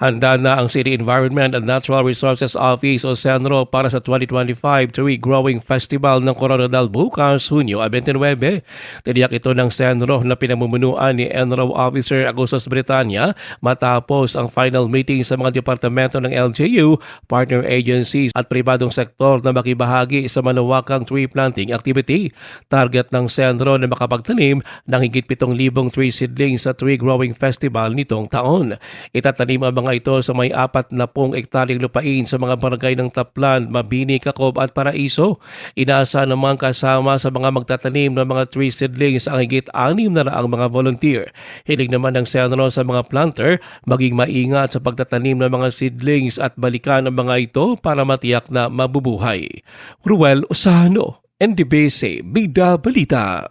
Handa na ang City Environment and Natural Resources Office o CENRO para sa 2025 Tree Growing Festival ng Coronadal bukas, Hunyo 29. Tiniyak ito ng CENRO na pinamumunuan ni Enro Officer Agustus Britanya matapos ang final meeting sa mga departamento ng LGU, partner agencies at pribadong sektor na makibahagi sa malawakang tree planting activity. Target ng CENRO na makapagtanim ng higit 7,000 tree seedlings sa Tree Growing Festival nitong taon. Itatanim ang mga ito sa may apat na pong ektaryang lupain sa mga barangay ng Taplan, Mabini, Kakob at Paraiso. Inaasa naman kasama sa mga magtatanim ng mga tree seedlings ang higit anim na raang mga volunteer. Hiling naman ng senro sa mga planter maging maingat sa pagtatanim ng mga seedlings at balikan ang mga ito para matiyak na mabubuhay. Ruel Osano, NDBC, Bida Balita.